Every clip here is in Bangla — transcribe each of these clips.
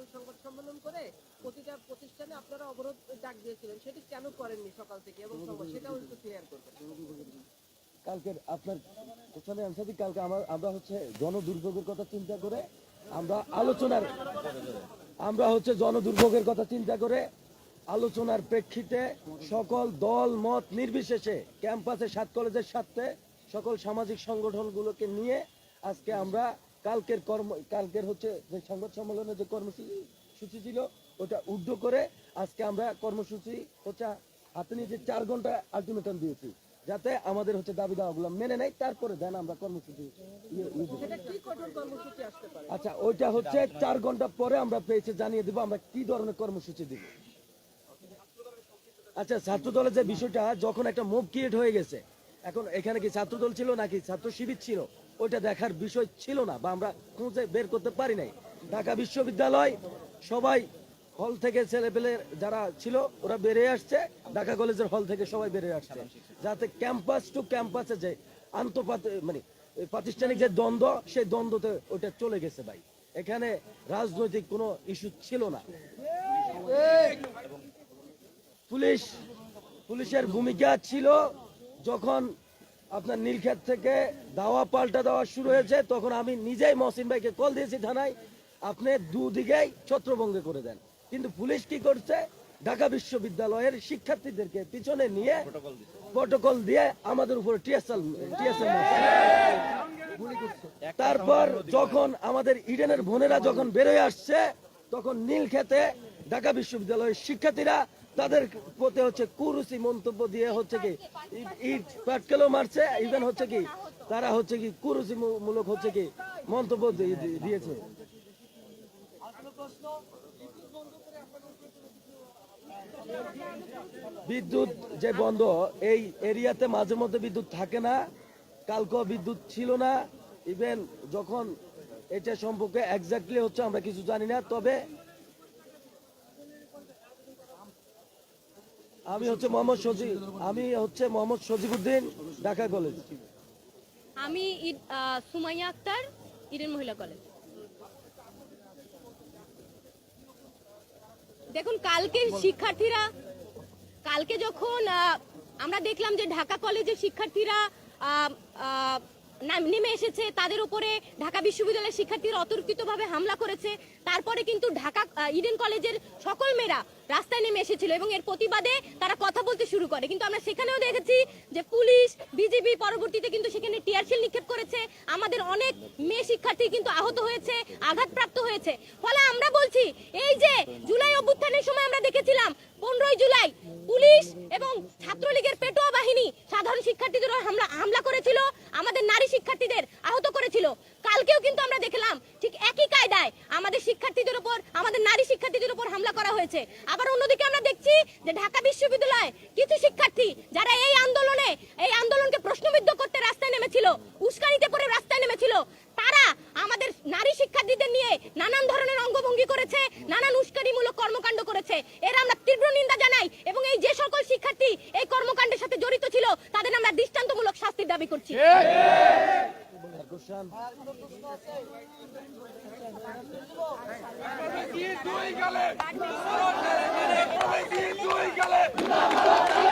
সকাল সংবাদ সম্মেলন করে প্রতিটা প্রতিষ্ঠানে আপনারা অবরোধ ডাক দিয়েছিলেন। সেটি কেন করেননি সকাল থেকে এবং সেটাও একটু ক্লিয়ার করবেন। কালকের আপনার কোশ্চেনের অ্যান্সার দিই কালকে আমার আমরা হচ্ছে জন দুর্ভোগের কথা চিন্তা করে আমরা আলোচনার আমরা হচ্ছে জন দুর্ভোগের কথা চিন্তা করে আলোচনার প্রেক্ষিতে সকল দল, মত নির্বিশেষে ক্যাম্পাসে, সাত কলেজের সাথে সকল সামাজিক সংগঠনগুলোকে নিয়ে আজকে আমরা কালকের কর্ম কালকের হচ্ছে যে সংবাদ সম্মেলনের যে কর্মসূচি ছিল ওটা উদ্ধ করে আজকে আমরা কর্মসূচি হচ্ছে হাতে নিয়ে যে চার ঘণ্টা আলটিমেটাম দিয়েছি যাতে আমাদের হচ্ছে দাবি দাওয়াগুলো মেনে নেয় তারপরে দেন আমরা কর্মসূচি ইয়ে- ইয়ে আচ্ছা ওইটা হচ্ছে চার ঘণ্টা পরে আমরা পেয়েছে জানিয়ে দিব আমরা কি ধরনের কর্মসূচি দিব। আচ্ছা ছাত্র দলের যে বিষয়টা যখন একটা মুভ ক্রিয়েট হয়ে গেছে এখন এখানে কি ছাত্র দল ছিল নাকি ছাত্র শিবির ছিল? ওইটা দেখার বিষয় ছিল না বা আমরা খুঁজে বের করতে পারি নাই। ঢাকা বিশ্ববিদ্যালয়, সবাই হল থেকে ছেলেপেলে যারা ছিল, ওরা বেরিয়ে আসছে। ঢাকা কলেজের হল থেকে সবাই বেরিয়ে আসছে। যাতে ক্যাম্পাস টু ক্যাম্পাসে যে আন্তপাত মানে প্রাতিষ্ঠানিক যে দ্বন্দ্ব, সেই দ্বন্দ্বতে ওটা চলে গেছে ভাই। এখানে রাজনৈতিক কোনো ইস্যু ছিল না। পুলিশ পুলিশের ভূমিকা ছিল যখন আপনার নীলক্ষেত থেকে দাওয়া পাল্টা দেওয়া শুরু হয়েছে তখন আমি নিজেই মহসিন ভাইকে কল দিয়েছি থানায় আপনি দুদিকেই ছত্রভঙ্গ করে দেন। কিন্তু পুলিশ কি করছে? ঢাকা বিশ্ববিদ্যালয়ের শিক্ষার্থীদেরকে পিছনে নিয়ে প্রটোকল দিয়ে আমাদের উপর টিএসএল টিএসএল তারপর যখন আমাদের ইডেনের বোনেরা যখন বেরোয় আসছে তখন নীল খেতে ঢাকা বিশ্ববিদ্যালয়ের শিক্ষার্থীরা তাদের প্রতি হচ্ছে কুরুচি মন্তব্য দিয়ে হচ্ছে কি, ইট পাটকেলও মারছে ইভেন হচ্ছে কি, তারা হচ্ছে কি কুরুচি মূ- মূলক হচ্ছে কি মন্তব্য দিয়ে- দিয়ে- দিয়েছে। বিদ্যুৎ যে বন্ধ, এই এরিয়াতে মাঝে মধ্যে বিদ্যুৎ থাকে না, কালকেও বিদ্যুৎ ছিল না ইভেন যখন এটা সম্পর্কে এক্স্যাক্টলি হচ্ছে আমরা কিছু জানি না, তবে আমি হচ্ছে মোহাম্মদ সজিব আমি হচ্ছে মোহাম্মদ সজিবুদ্দিন, ঢাকা কলেজ। আমি সুমাইয়া আক্তার, ইডেন মহিলা কলেজ। দেখুন, কালকে শিক্ষার্থীরা, কালকে যখন আমরা দেখলাম যে ঢাকা কলেজের শিক্ষার্থীরা নেমে এসেছে, তাদের উপরে ঢাকা বিশ্ববিদ্যালয়ের শিক্ষার্থীরা অতর্কিতভাবে হামলা করেছে। তারপরে কিন্তু ঢাকা ইডেন কলেজের সকল মেয়েরা রাস্তায় নেমে এসেছিল এবং এর প্রতিবাদে তারা কথা বলতে শুরু করে। কিন্তু আমরা সেখানেও দেখেছি যে পুলিশ বিজেপি পরবর্তীতে কিন্তু সেখানে টিয়ারশিল নিক্ষেপ করেছে। আমাদের অনেক মেয়ে শিক্ষার্থী কিন্তু আহত হয়েছে, আঘাতপ্রাপ্ত হয়েছে। ফলে আমরা বলছি, এই যে জুলাই অভ্যুত্থানের সময় আমরা দেখেছিলাম, পনেরোই জুলাই পুলিশ এবং ছাত্রলীগের পেটোয়া বাহিনী সাধারণ শিক্ষার্থীদের হামলা হামলা করেছিল, আমাদের নারী শিক্ষার্থীদের আহত করেছিল। কালকেও কিন্তু আমরা দেখলাম, ঠিক একই কায়দায় আমাদের শিক্ষার্থীদের উপর, আমাদের নারী শিক্ষার্থীদের উপর হামলা করা হয়েছে। আবার অন্যদিকে আমরা দেখছি যে ঢাকা বিশ্ববিদ্যালয় কিছু শিক্ষার্থী, যারা এই আন্দোলনে, এই আন্দোলনকে প্রশ্নবিদ্ধ করতে রাস্তায় নেমেছিল উস্কানিতে পড়ে রাস্তায় নেমেছিল তারা আমাদের নারী শিক্ষার্থীদের নিয়ে নানান ধরনের অঙ্গভঙ্গি করেছে নানান উস্কানিমূলক কর্মকাণ্ড করেছে এর আমরা তীব্র নিন্দা জানাই এবং এই যে সকল শিক্ষার্থী এই কর্মকাণ্ডের সাথে জড়িত ছিল তাদের আমরা দৃষ্টান্তমূলক শাস্তির দাবি করছি গুলশান দুই গেলে। দুই যেই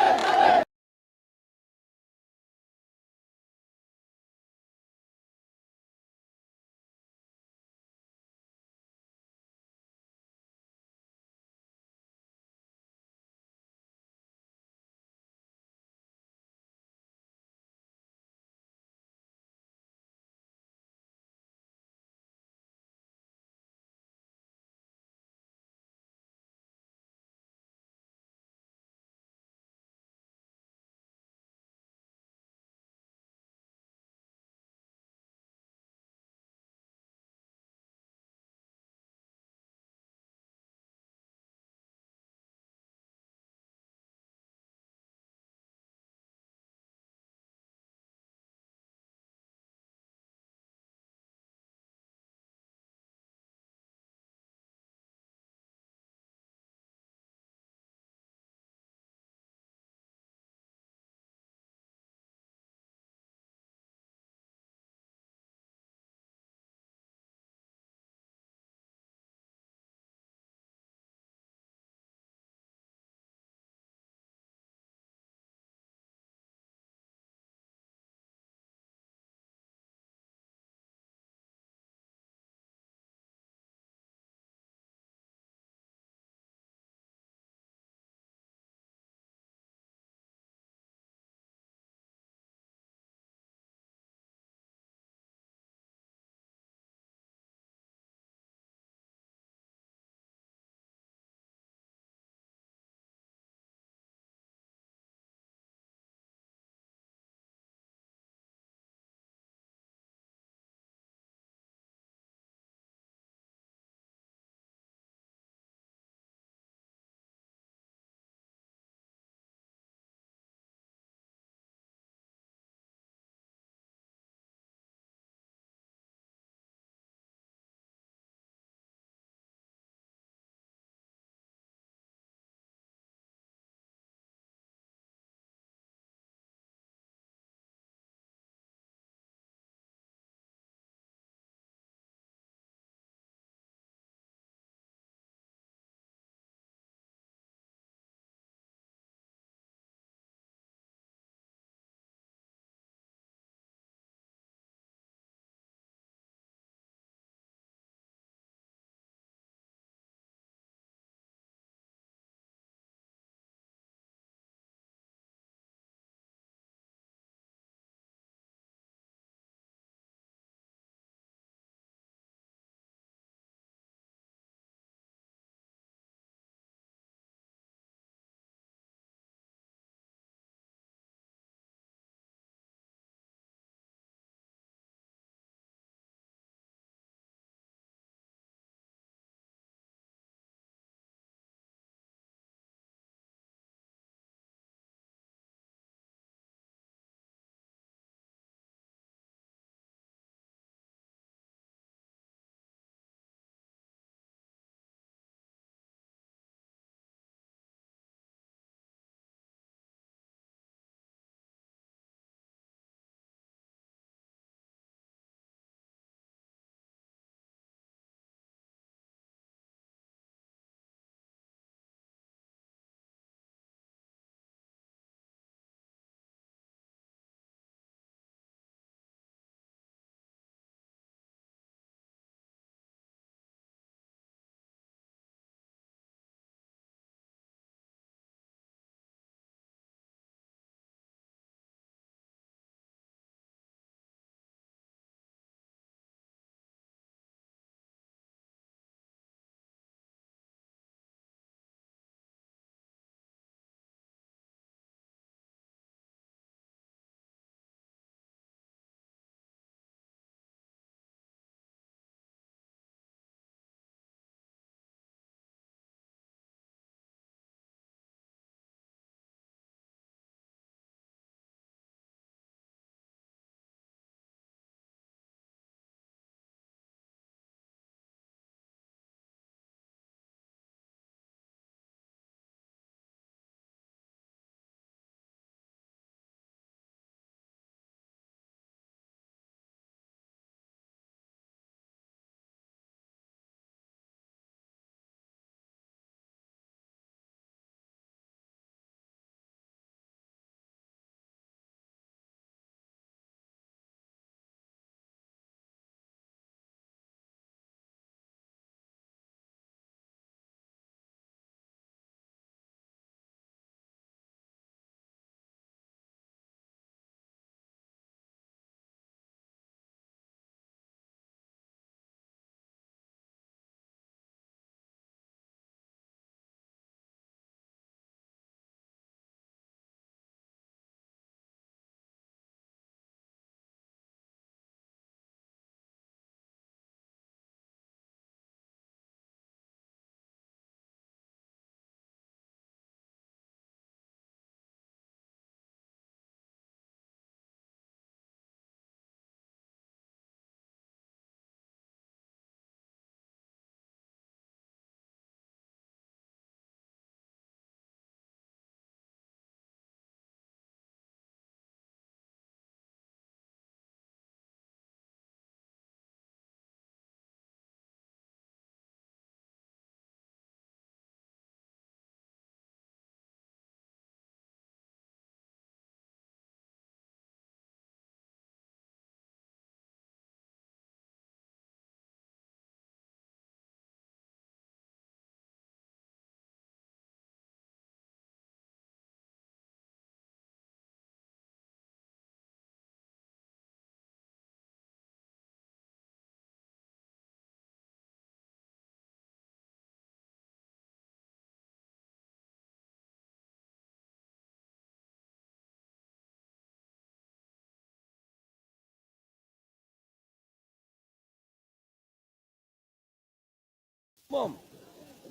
ফে-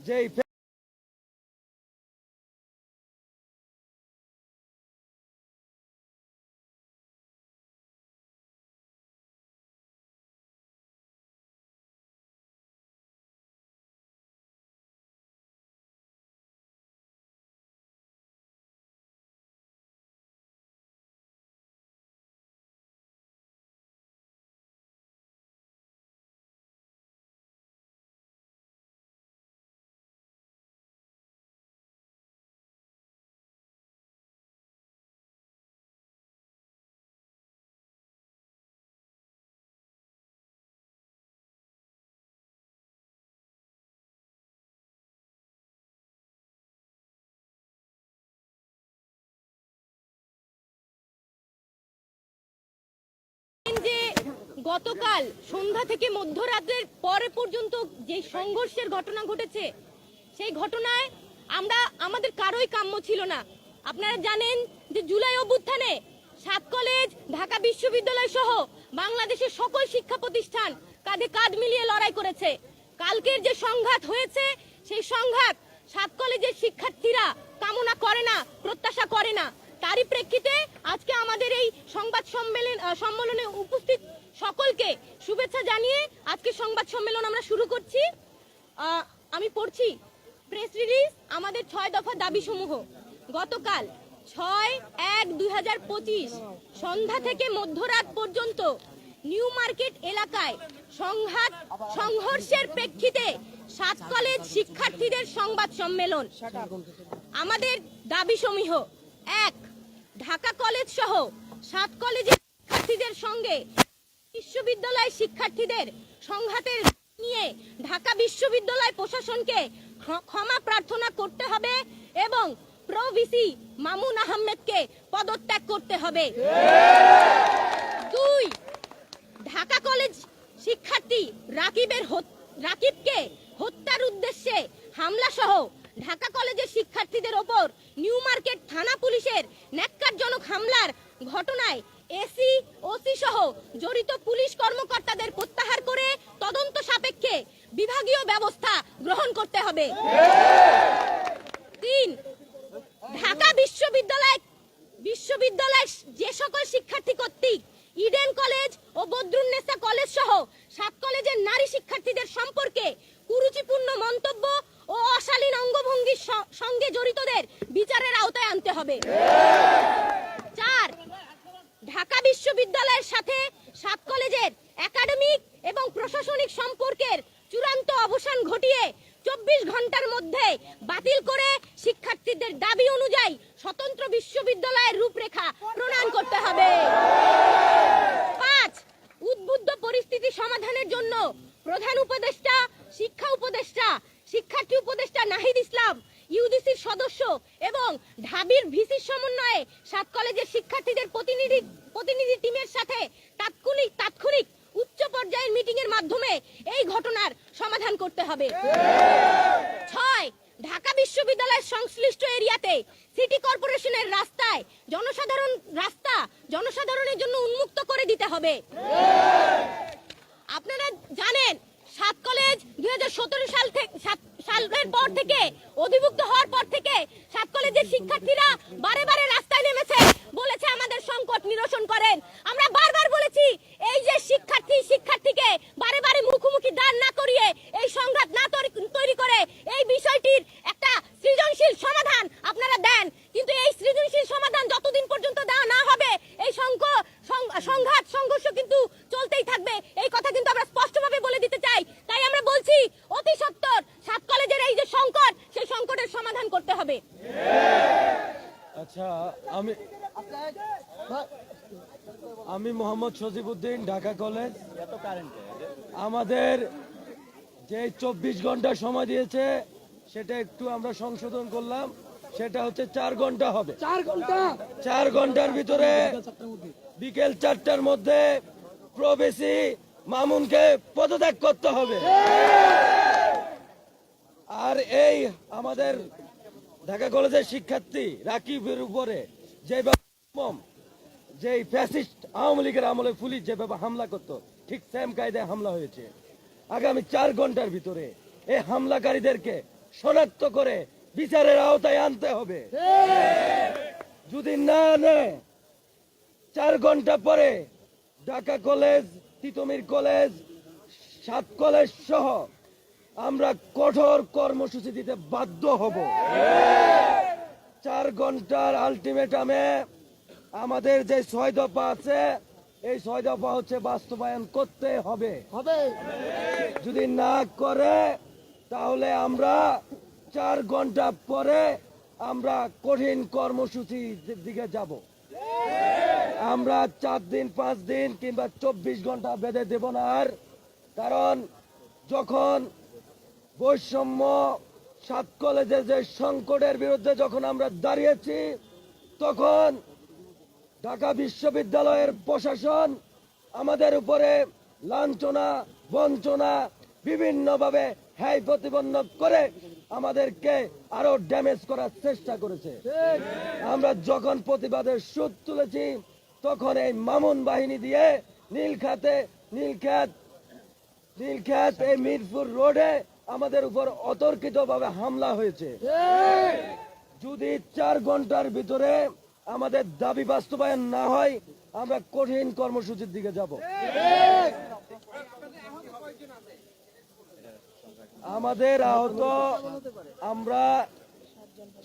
যে গতকাল সন্ধ্যা থেকে মধ্যরাতের পরে পর্যন্ত যে সংঘর্ষের ঘটনা ঘটেছে, সেই ঘটনায় আমরা, আমাদের কারোই কাম্য ছিল না। আপনারা জানেন যে জুলাই অভ্যুত্থানে সাত কলেজ, ঢাকা বিশ্ববিদ্যালয় সহ বাংলাদেশের সকল শিক্ষা প্রতিষ্ঠান কাঁধে কাঁধ মিলিয়ে লড়াই করেছে। কালকের যে সংঘাত হয়েছে, সেই সংঘাত সাত কলেজের শিক্ষার্থীরা কামনা করে না, প্রত্যাশা করে না। তারই প্রেক্ষিতে আজকে আমাদের এই সংবাদ সম্মেলন সম্মেলনে উপস্থিত সকলকে শুভেচ্ছা জানিয়ে আজকে সংবাদ সম্মেলন আমরা শুরু করছি। আমি পড়ছি প্রেস রিলিজ আমাদের ছয় দফা দাবি সমূহ গতকাল ছয় এক দুই হাজার পঁচিশ সন্ধ্যা থেকে মধ্যরাত পর্যন্ত নিউ মার্কেট এলাকায় সংঘাত, সংঘর্ষের প্রেক্ষিতে সাত কলেজ শিক্ষার্থীদের সংবাদ সম্মেলন। আমাদের দাবি সমূহ এক, ঢাকা কলেজ সহ সাত কলেজের শিক্ষার্থীদের সঙ্গে বিশ্ববিদ্যালয় শিক্ষার্থীদের সংঘাতের নিয়ে ঢাকা বিশ্ববিদ্যালয় প্রশাসনকে ক্ষমা প্রার্থনা করতে হবে এবং প্রভিসি মামুন আহমেদকে পদত্যাগ করতে হবে। দুই, ঢাকা কলেজ শিক্ষার্থী রাকিবের রাকিবকে হত্যার উদ্দেশ্যে হামলা সহ ঢাকা কলেজের শিক্ষার্থীদের ওপর নিউ মার্কেট থানা পুলিশের ন্যাক্কারজনক হামলার ঘটনায় এসি, ওসি সহ জড়িত পুলিশ কর্মকর্তাদের প্রত্যাহার করে তদন্ত সাপেক্ষে বিভাগীয় ব্যবস্থা গ্রহণ করতে হবে। তিন, ঢাকা বিশ্ববিদ্যালয়, বিশ্ববিদ্যালয়ের যে সকল শিক্ষার্থী কর্তৃক ইডেন কলেজ ও বদরুন্নেসা কলেজ সহ সাত কলেজের নারী শিক্ষার্থীদের সম্পর্কে কুরুচিপূর্ণ মন্তব্য ও অশালীন অঙ্গভঙ্গির সঙ্গে জড়িতদের বিচারের আওতায় আনতে হবে। ঢাকা বিশ্ববিদ্যালয়ের সাথে সাত কলেজের একাডেমিক এবং প্রশাসনিক সম্পর্কের চূড়ান্ত অবসান ঘটিয়ে চব্বিশ ঘণ্টার মধ্যে বাতিল করে শিক্ষার্থীদের দাবি অনুযায়ী স্বতন্ত্র বিশ্ববিদ্যালয়ের রূপরেখা প্রণয়ন করতে হবে। পাঁচ, উদ্বুদ্ধ পরিস্থিতি সমাধানের জন্য প্রধান উপদেষ্টা, শিক্ষা উপদেষ্টা, শিক্ষার্থী উপদেষ্টা নাহিদ ইসলাম ইউডিসির সদস্য এবং ঢাবির ভিসির সমন্বয়ে সাত কলেজের শিক্ষার্থীদের প্রতিনিধি প্রতিনিধি টিমের সাথে তাৎক্ষণিক তাৎক্ষণিক উচ্চ পর্যায়ের মিটিং এর মাধ্যমে এই ঘটনার সমাধান করতে হবে। ছয়, ঢাকা বিশ্ববিদ্যালয়ের সংশ্লিষ্ট এরিয়াতে সিটি কর্পোরেশনের রাস্তায় জনসাধারণ, রাস্তা জনসাধারণের জন্য উন্মুক্ত করে দিতে হবে। আপনারা জানেন সাত কলেজ দুই সাল থেকে সালের পর থেকে, অধিভুক্ত হওয়ার পর থেকে সাত কলেজের শিক্ষার্থীরা বারে বারে রাস্তায় নেমেছে বলেছে আমাদের সংকট নিরসন করেন। আমরা বারবার বলেছি, এই যে শিক্ষার্থী, শিক্ষার্থীকে বারে বারে মুখোমুখি দাঁড় না করিয়ে এই সংঘাত না তৈরি- করে এই বিষয়টির একটা সৃজনশীল সমাধান আপনারা দেন। কিন্তু এই সৃজনশীল সমাধান যতদিন পর্যন্ত দেওয়া না হবে, এই সংঘাত, সংঘর্ষ কিন্তু চলতেই থাকবে এই কথা কিন্তু আমরা স্পষ্টভাবে বলে দিতে চাই তাই আমরা বলছি অতি সত্বর সাত কলেজের এই যে সংকট সেই সংকটের সমাধান করতে হবে আচ্ছা আমি আমি মোহাম্মদ সজিবুদ্দিন ঢাকা কলেজ। আমাদের যে চব্বিশ ঘণ্টা সময় দিয়েছে সেটা একটু আমরা সংশোধন করলাম। সেটা হচ্ছে চার ঘণ্টা হবে। চার ঘণ্টা? চার ঘণ্টার ভিতরে বিকেল চারটার মধ্যে প্রবেশী মামুনকে পদত্যাগ করতে হবে। আর এই আমাদের ঢাকা কলেজের শিক্ষার্থী রাকিবের উপরে যেভাবে যে ফ্যাসিস্ট আওয়ামী লীগের আমলে পুলিশ যেভাবে হামলা করতো, ঠিক সেম কায়দায় হামলা হয়েছে। আগামী চার ঘণ্টার ভিতরে এই হামলাকারীদেরকে শনাক্ত করে বিচারের আওতায় আনতে হবে। যদি না নেয়, চার ঘণ্টা পরে ঢাকা কলেজ, তিতুমির কলেজ, সাত কলেজ সহ আমরা কঠোর কর্মসূচি দিতে বাধ্য হব। চার ঘণ্টার আলটিমেটামে আমাদের যে ছয় দফা আছে এই ছয় দফা হচ্ছে বাস্তবায়ন করতে হবে। হবে। যদি না করে তাহলে আমরা চার ঘণ্টা পরে আমরা কঠিন কর্মসূচি দিকে যাব। আমরা চার দিন পাঁচ দিন কিংবা চব্বিশ ঘণ্টা বেঁধে দেব না। আর কারণ যখন বৈষম্য সাত কলেজের যে সংকটের বিরুদ্ধে যখন আমরা দাঁড়িয়েছি তখন ঢাকা বিশ্ববিদ্যালয়ের প্রশাসন আমাদের উপরে লাঞ্ছনা বঞ্চনা বিভিন্নভাবে হ্যায় প্রতিবন্ধ করে আমাদেরকে আরও ড্যামেজ করার চেষ্টা করেছে। আমরা যখন প্রতিবাদের সুদ তুলেছি তখন এই মামুন বাহিনী দিয়ে নীলখাতে নীলখাত নীলখাত এই মিরপুর রোডে আমাদের উপর অতর্কিত ভাবে হামলা হয়েছে। যদি চার ঘণ্টার ভিতরে আমাদের দাবি বাস্তবায়ন না হয়, আমরা কঠিন কর্মসূচির দিকে যাব। আমাদের আহত, আমরা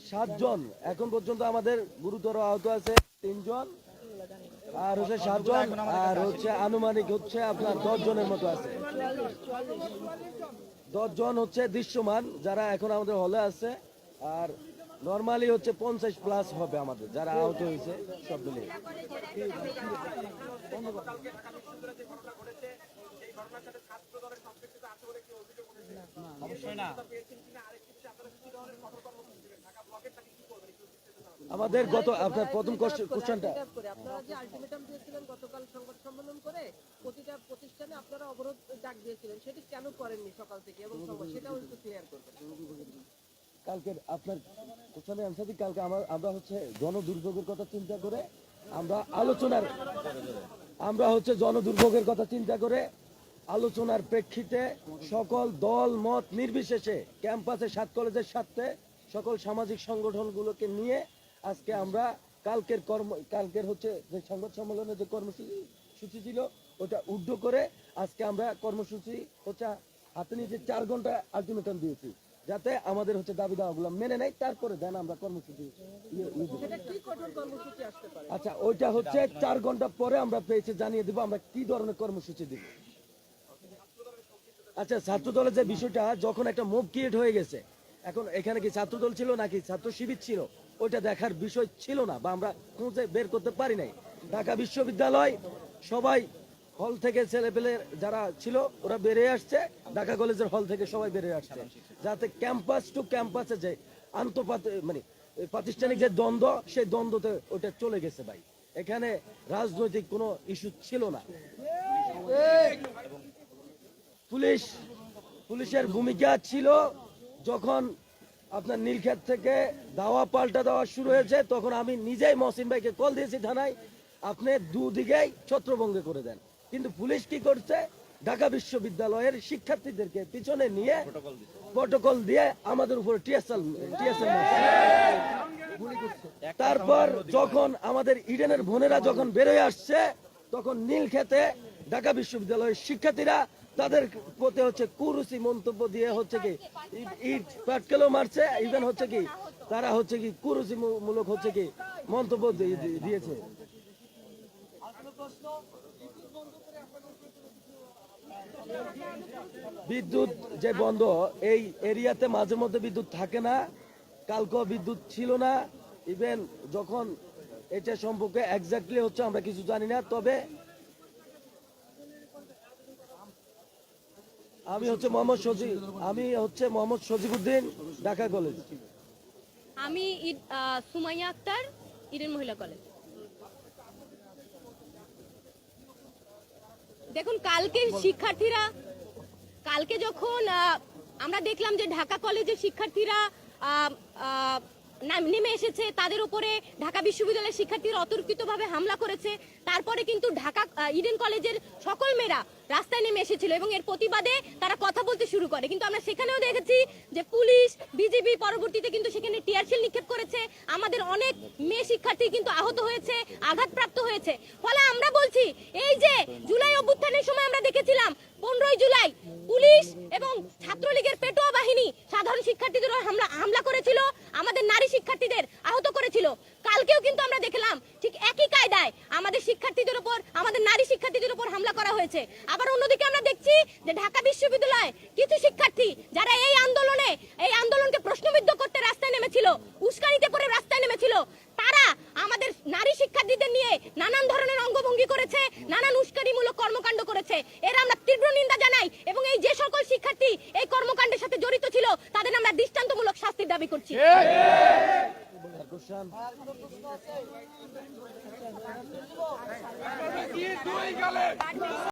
সাতজন। এখন পর্যন্ত আমাদের গুরুতর আহত আছে তিনজন, আর হচ্ছে সাতজন, আর হচ্ছে আনুমানিক হচ্ছে আপনার দশ জনের মতো আছে। দশজন হচ্ছে দৃশ্যমান, যারা এখন আমাদের হলে আছে, আর নর্মালি হচ্ছে পঞ্চাশ প্লাস হবে আমাদের, যারা আহত হয়েছে, সব মিলিয়ে আমাদের গত, আপনার প্রথম কোশ্চেনটা। আপনারা যে আলটিমেটাম দিয়েছিলেন গতকাল সংবাদ সম্মেলন করে প্রতিটা প্রতিষ্ঠানে আপনারা অবরোধ ডাক দিয়েছিলেন সেটি কেন করেননি সকাল থেকে এবং সেটাও একটু ক্লিয়ার করবেন কালকের আপনার কোশ্চেনের অ্যান্সার দিই কালকে আমার আমরা হচ্ছে জন দুর্ভোগের কথা চিন্তা করে আমরা আলোচনার আমরা হচ্ছে জন দুর্ভোগের কথা চিন্তা করে আলোচনার প্রেক্ষিতে সকল দল, মত নির্বিশেষে ক্যাম্পাসে, সাত কলেজের সাথে সকল সামাজিক সংগঠনগুলোকে নিয়ে আজকে আমরা কালকের কর্ম কালকের হচ্ছে যে সংবাদ সম্মেলনের যে কর্মসূচি সূচি ছিল, ওটা উদ্ধ করে আজকে আমরা কর্মসূচি হচ্ছে হাতে নিয়ে যে চার ঘণ্টা আলটিমেটাম দিয়েছি। যাতে আমাদের হচ্ছে দাবি দাওয়াগুলো মেনে নেয় তারপরে দেন আমরা কর্মসূচি ইয়ে- ইয়ে আচ্ছা ওইটা হচ্ছে চার ঘণ্টা পরে আমরা পেয়েছি জানিয়ে দিব আমরা কি ধরনের কর্মসূচি দিব। আচ্ছা ছাত্র দলের যে বিষয়টা যখন একটা মুভ ক্রিয়েট হয়ে গেছে এখন এখানে কি ছাত্র দল ছিল নাকি ছাত্র শিবির ছিল? ওইটা দেখার বিষয় ছিল না বা আমরা খুঁজে বের করতে পারি নাই। ঢাকা বিশ্ববিদ্যালয় সবাই হল থেকে ছেলেপেলে যারা ছিল ওরা বেরিয়ে আসছে। ঢাকা কলেজের হল থেকে সবাই বেরিয়ে আসছে। যাতে ক্যাম্পাস টু ক্যাম্পাসে যে আন্তপাত মানে প্রাতিষ্ঠানিক যে দ্বন্দ্ব, সেই দ্বন্দ্বতে ওটা চলে গেছে ভাই। এখানে রাজনৈতিক কোনো ইস্যু ছিল না। পুলিশ, পুলিশের ভূমিকা ছিল যখন আপনার নীলক্ষেত থেকে দাওয়া পাল্টা দেওয়া শুরু হয়েছে, তখন আমি নিজেই মহসিন ভাইকে কল দিয়েছি থানায়, আপনি দুদিকেই ছত্রভঙ্গ করে দেন। কিন্তু পুলিশ কি করছে? ঢাকা বিশ্ববিদ্যালয়ের শিক্ষার্থীদেরকে পিছনে নিয়ে প্রটোকল দিয়ে আমাদের উপর টিএসএল টিএসএল তারপর যখন আমাদের ইডেনের বোনেরা যখন বেরোয় আসছে তখন নীল খেতে ঢাকা বিশ্ববিদ্যালয়ের শিক্ষার্থীরা তাদের প্রতি হচ্ছে কুরুচি মন্তব্য দিয়ে হচ্ছে কি ইট পাটকেলও মারছে ইভেন হচ্ছে কি তারা হচ্ছে কি কুরুচি মূ- মূলক হচ্ছে কি মন্তব্য দিয়ে- দিয়ে- দিয়েছে। বিদ্যুৎ যে বন্ধ, এই এরিয়াতে মাঝে মধ্যে বিদ্যুৎ থাকে না। কালকেও বিদ্যুৎ ছিল না। ইভেন যখন এটা সম্পর্কে এক্স্যাক্টলি হচ্ছে, আমরা কিছু জানি না। তবে আমি হচ্ছে মোহাম্মদ সজিব আমি হচ্ছে মোহাম্মদ সজিবুদ্দিন ঢাকা কলেজ। আমি সুমাইয়া আক্তার, ইডেন মহিলা কলেজ। দেখুন, কালকে শিক্ষার্থীরা, কালকে যখন আমরা দেখলাম যে ঢাকা কলেজের শিক্ষার্থীরা নেমে এসেছে, তাদের উপরে ঢাকা বিশ্ববিদ্যালয়ের শিক্ষার্থীরা অতর্কিতভাবে হামলা করেছে। তারপরে কিন্তু ঢাকা ইডেন কলেজের সকল মেয়েরা রাস্তায় নেমে এসেছিল এবং এর প্রতিবাদে তারা কথা বলতে শুরু করে। কিন্তু আমরা সেখানেও দেখেছি যে পুলিশ বিজেপি পরবর্তীতে কিন্তু সেখানে টিয়ারশেল নিক্ষেপ করেছে। আমাদের অনেক মেয়ে শিক্ষার্থী কিন্তু আহত হয়েছে, আঘাতপ্রাপ্ত হয়েছে। ফলে আমরা বলছি, এই যে জুলাই অভ্যুত্থানের সময় আমরা দেখেছিলাম, পনেরোই জুলাই পুলিশ এবং ছাত্রলীগের পেটোয়া বাহিনী সাধারণ শিক্ষার্থীদের হামলা হামলা